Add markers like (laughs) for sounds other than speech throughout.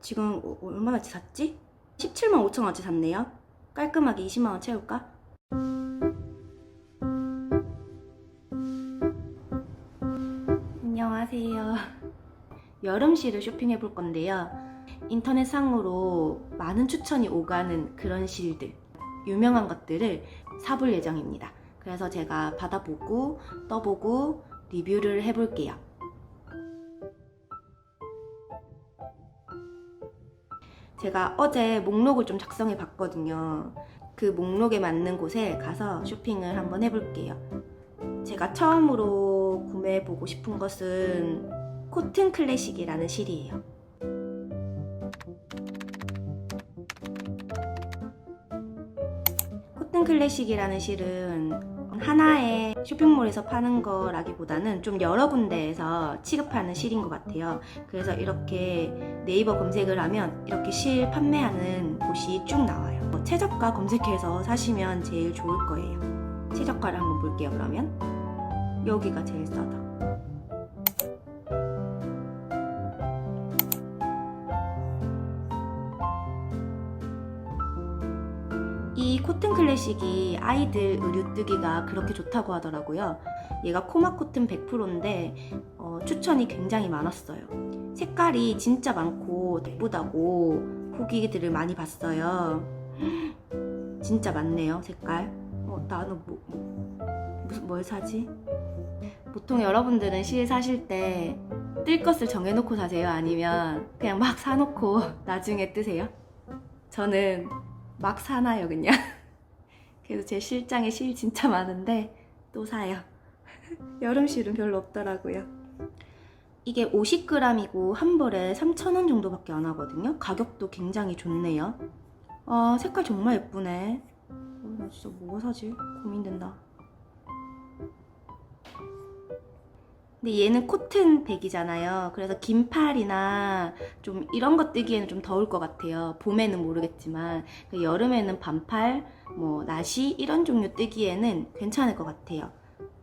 지금 어- 얼마나치 샀지? 17만 5천 원치 샀네요. 깔끔하게 20만 원 채울까? 안녕하세요. 여름실을 쇼핑해 볼 건데요. 인터넷상으로 많은 추천이 오가는 그런 실들, 유명한 것들을 사볼 예정입니다. 그래서 제가 받아보고 떠보고 리뷰를 해볼게요. 제가 어제 목록을 좀 작성해 봤거든요. 그 목록에 맞는 곳에 가서 쇼핑을 한번 해볼게요. 제가 처음으로 구매해 보고 싶은 것은 코튼 클래식이라는 실이에요. 코튼 클래식이라는 실은 하나의 쇼핑몰에서 파는 거라기보다는 좀 여러 군데에서 취급하는 실인 것 같아요. 그래서 이렇게 네이버 검색을 하면 이렇게 실 판매하는 곳이 쭉 나와요. 뭐 최저가 검색해서 사시면 제일 좋을 거예요. 최저가를 한번 볼게요, 그러면. 여기가 제일 싸다. 코튼 클래식이 아이들 의류 뜨기가 그렇게 좋다고 하더라고요. 얘가 코마 코튼 100%인데 어, 추천이 굉장히 많았어요. 색깔이 진짜 많고 예쁘다고 후기들을 많이 봤어요. (gasps) 진짜 많네요, 색깔. 어, 나는 뭐, 뭐, 무슨 뭘 사지? 보통 여러분들은 실 사실 때 뜰 것을 정해놓고 사세요? 아니면 그냥 막 사놓고 (laughs) 나중에 뜨세요? 저는 막 사나요, 그냥. (laughs) 그래서 제 실장에 실 진짜 많은데 또 사요. (laughs) 여름 실은 별로 없더라고요. 이게 50g이고 한 벌에 3,000원 정도밖에 안 하거든요. 가격도 굉장히 좋네요. 아, 색깔 정말 예쁘네. 어, 나 진짜 뭐 사지? 고민된다. 근데 얘는 코튼 백이잖아요. 그래서 긴팔이나 좀 이런 거 뜨기에는 좀 더울 것 같아요. 봄에는 모르겠지만 그 여름에는 반팔, 뭐 나시 이런 종류 뜨기에는 괜찮을 것 같아요.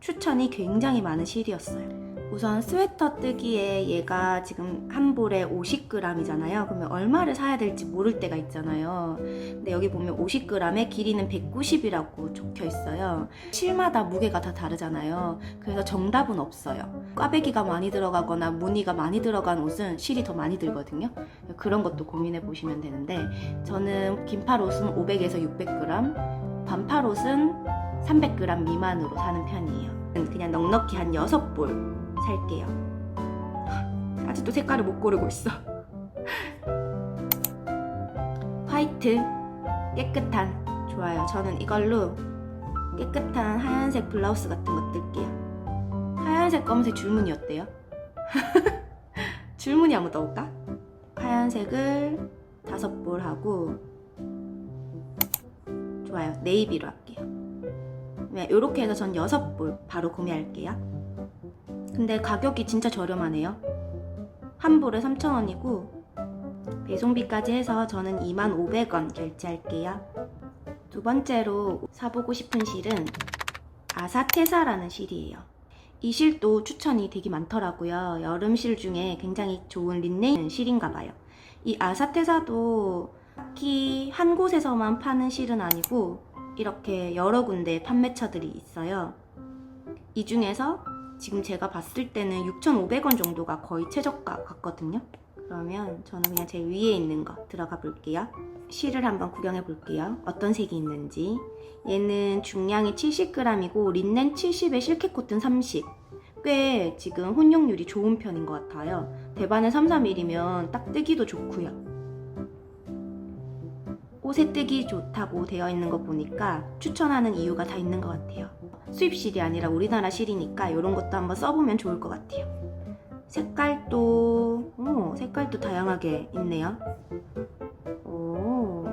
추천이 굉장히 많은 실이었어요. 우선 스웨터 뜨기에 얘가 지금 한 볼에 50g이잖아요. 그러면 얼마를 사야 될지 모를 때가 있잖아요. 근데 여기 보면 50g에 길이는 190이라고 적혀 있어요. 실마다 무게가 다 다르잖아요. 그래서 정답은 없어요. 꽈배기가 많이 들어가거나 무늬가 많이 들어간 옷은 실이 더 많이 들거든요. 그런 것도 고민해 보시면 되는데 저는 긴팔 옷은 500에서 600g, 반팔 옷은 300g 미만으로 사는 편이에요. 그냥 넉넉히 한 6볼 살게요. 아직도 색깔을 못 고르고 있어. 화이트 깨끗한 좋아요. 저는 이걸로 깨끗한 하얀색 블라우스 같은 거 뜰게요. 하얀색 검은색 줄무늬 어때요? (laughs) 줄무늬 한번 떠볼까? 하얀색을 다섯 볼 하고 좋아요. 네이비로 할게요. 이렇게 해서 전 여섯 볼 바로 구매할게요. 근데 가격이 진짜 저렴하네요. 한 볼에 3,000원이고 배송비까지 해서 저는 25,500원 결제할게요. 두 번째로 사보고 싶은 실은 아사테사라는 실이에요. 이 실도 추천이 되게 많더라고요. 여름 실 중에 굉장히 좋은 린넨 실인가 봐요. 이 아사테사도 딱히 한 곳에서만 파는 실은 아니고 이렇게 여러 군데 판매처들이 있어요. 이 중에서 지금 제가 봤을 때는 6,500원 정도가 거의 최저가 같거든요. 그러면 저는 그냥 제 위에 있는 거 들어가 볼게요. 실을 한번 구경해 볼게요. 어떤 색이 있는지. 얘는 중량이 70g이고 린넨 70에 실켓 코튼 30. 꽤 지금 혼용률이 좋은 편인 것 같아요. 대반은 33mm면 딱 뜨기도 좋고요. 옷에 뜨기 좋다고 되어 있는 거 보니까 추천하는 이유가 다 있는 것 같아요. 수입실이 아니라 우리나라 실이니까 이런 것도 한번 써보면 좋을 것 같아요. 색깔도 오, 색깔도 다양하게 있네요. 오,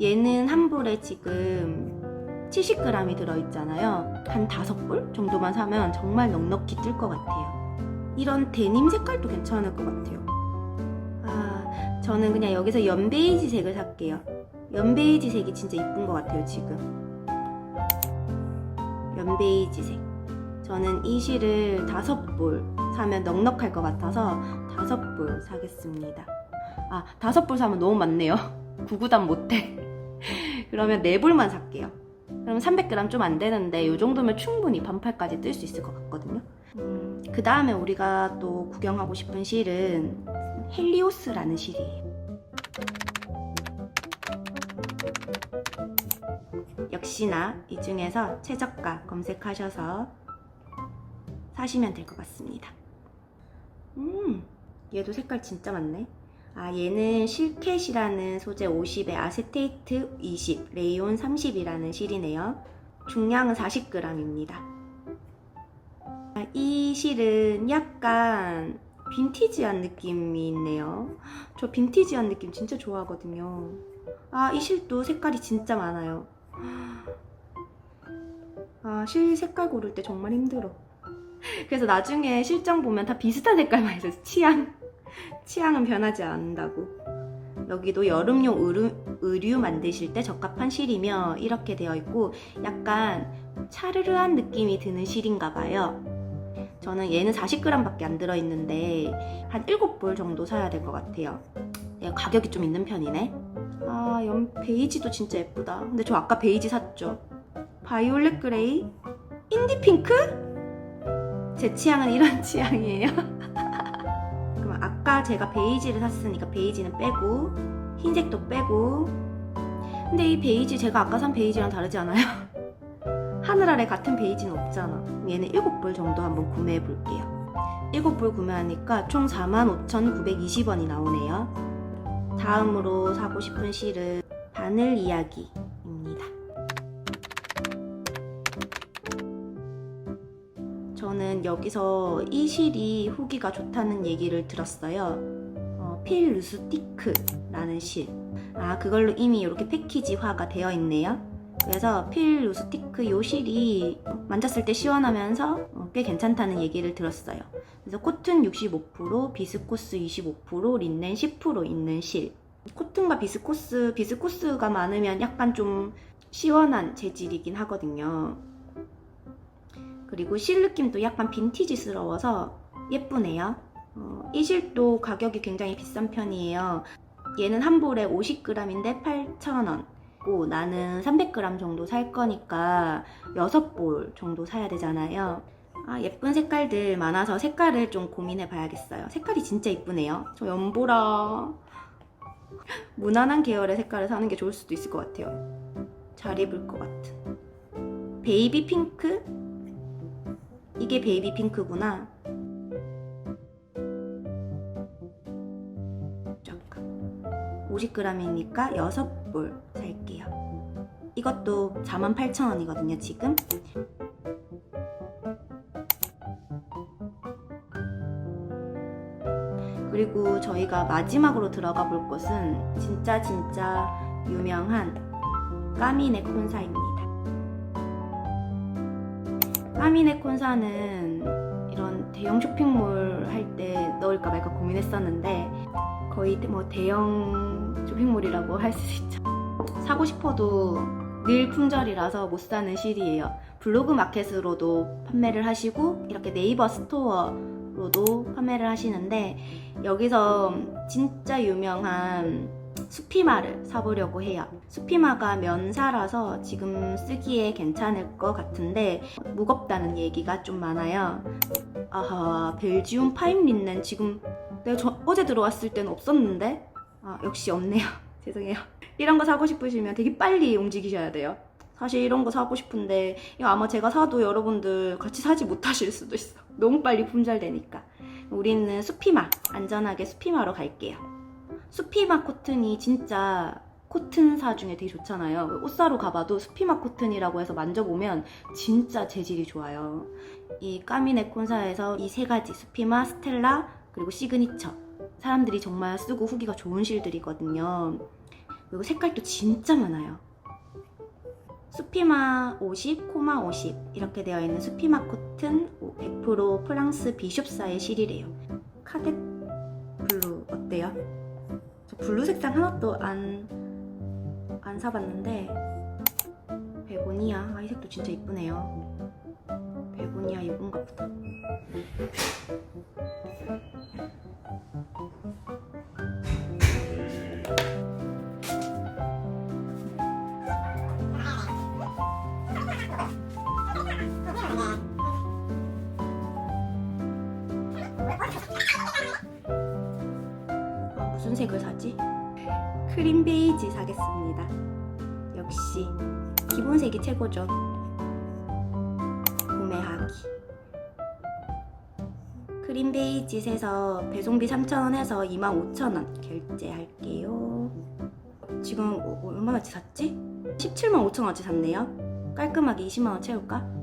얘는 한 볼에 지금 70g이 들어있잖아요. 한 다섯 볼 정도만 사면 정말 넉넉히 뜰 것 같아요. 이런 데님 색깔도 괜찮을 것 같아요. 아, 저는 그냥 여기서 연베이지 색을 살게요. 연베이지 색이 진짜 이쁜 것 같아요, 지금. 연베이지색. 저는 이 실을 다섯 볼 사면 넉넉할 것 같아서 다섯 볼 사겠습니다. 아 다섯 볼 사면 너무 많네요. (laughs) 구구단 못해. (laughs) 그러면 네 볼만 살게요. 그럼 300g 좀 안 되는데 이 정도면 충분히 반팔까지 뜰 수 있을 것 같거든요. 음, 그 다음에 우리가 또 구경하고 싶은 실은 헬리오스라는 실이에요. 역시나 이 중에서 최저가 검색하셔서 사시면 될 것 같습니다. 음, 얘도 색깔 진짜 많네. 아, 얘는 실켓이라는 소재 50에 아세테이트 20, 레이온 30이라는 실이네요. 중량은 40g입니다. 아, 이 실은 약간 빈티지한 느낌이 있네요. 저 빈티지한 느낌 진짜 좋아하거든요. 아, 이 실도 색깔이 진짜 많아요. 아, 실 색깔 고를 때 정말 힘들어. 그래서 나중에 실정 보면 다 비슷한 색깔만 있어서 취향. 취향은 변하지 않는다고. 여기도 여름용 의류, 의류 만드실 때 적합한 실이며 이렇게 되어 있고 약간 차르르한 느낌이 드는 실인가 봐요. 저는 얘는 40g밖에 안 들어있는데 한 7볼 정도 사야 될 것 같아요. 얘 가격이 좀 있는 편이네. 아, 연 베이지도 진짜 예쁘다. 근데 저 아까 베이지 샀죠. 바이올렛 그레이? 인디 핑크? 제 취향은 이런 (laughs) 취향이에요. (laughs) 그럼 아까 제가 베이지를 샀으니까 베이지는 빼고 흰색도 빼고 근데 이 베이지 제가 아까 산 베이지랑 다르지 않아요? (laughs) 하늘 아래 같은 베이지는 없잖아. 얘는 7불 정도 한번 구매해 볼게요. 7불 구매하니까 총 45,920원이 나오네요. 다음으로 사고 싶은 실은 바늘 이야기입니다. 저는 여기서 이 실이 후기가 좋다는 얘기를 들었어요. 어, 필 루스티크라는 실. 아, 그걸로 이미 이렇게 패키지화가 되어 있네요. 그래서 필 루스티크 요 실이 만졌을 때 시원하면서 어, 꽤 괜찮다는 얘기를 들었어요. 그래서 코튼 65%, 비스코스 25%, 린넨 10% 있는 실. 코튼과 비스코스, 비스코스가 많으면 약간 좀 시원한 재질이긴 하거든요. 그리고 실 느낌도 약간 빈티지스러워서 예쁘네요. 어, 이 실도 가격이 굉장히 비싼 편이에요. 얘는 한 볼에 50g인데 8,000원. 고 나는 300g 정도 살 거니까 6볼 정도 사야 되잖아요. 아, 예쁜 색깔들 많아서 색깔을 좀 고민해 봐야겠어요. 색깔이 진짜 이쁘네요. 저 연보라. 무난한 계열의 색깔을 사는 게 좋을 수도 있을 것 같아요. 잘 입을 것 같은. 베이비 핑크? 이게 베이비 핑크구나. 잠깐. 50g이니까 6볼 살게요. 이것도 48,000원이거든요, 지금. 그리고 저희가 마지막으로 들어가 볼 곳은 진짜 진짜 유명한 까미네 콘사입니다. 까미네 콘사는 이런 대형 쇼핑몰 할 때 넣을까 말까 고민했었는데 거의 뭐 대형 쇼핑몰이라고 할 수 있죠. 사고 싶어도 늘 품절이라서 못 사는 실이에요. 블로그 마켓으로도 판매를 하시고 이렇게 네이버 스토어 로도 판매를 하시는데 여기서 진짜 유명한 수피마를 사보려고 해요. 수피마가 면사라서 지금 쓰기에 괜찮을 것 같은데 무겁다는 얘기가 좀 많아요. 아하, 벨지움 파임 린넨 지금 내가 저- 어제 들어왔을 때는 없었는데 아, 역시 없네요. (laughs) 죄송해요. 이런 거 사고 싶으시면 되게 빨리 움직이셔야 돼요. 사실 이런 거 사고 싶은데 이거 아마 제가 사도 여러분들 같이 사지 못하실 수도 있어. (laughs) 너무 빨리 품절되니까. 우리는 수피마 안전하게 수피마로 갈게요. 수피마 코튼이 진짜 코튼사 중에 되게 좋잖아요. 옷 사러 가봐도 수피마 코튼이라고 해서 만져보면 진짜 재질이 좋아요. 이 까미네 콘사에서 이 세 가지 수피마, 스텔라 그리고 시그니처 사람들이 정말 쓰고 후기가 좋은 실들이거든요. 그리고 색깔도 진짜 많아요. 수피마 50, 코마 50 이렇게 되어 있는 수피마 코튼 100% 프랑스 비숍사의 실이래요. 카데 블루 어때요? 저 블루 색상 하나도 안, 안 사봤는데 베고니아 아, 이 색도 진짜 이쁘네요. 베고니아 예쁜가 보다. 크림 베이지 사겠습니다. 역시 기본색이 최고죠. 구매하기. 크림 베이지에서 배송비 3,000원 해서 25,000원 결제할게요. 지금 어- 얼마나치 샀지? 17만 5천원어치 샀네요. 깔끔하게 20만원 채울까?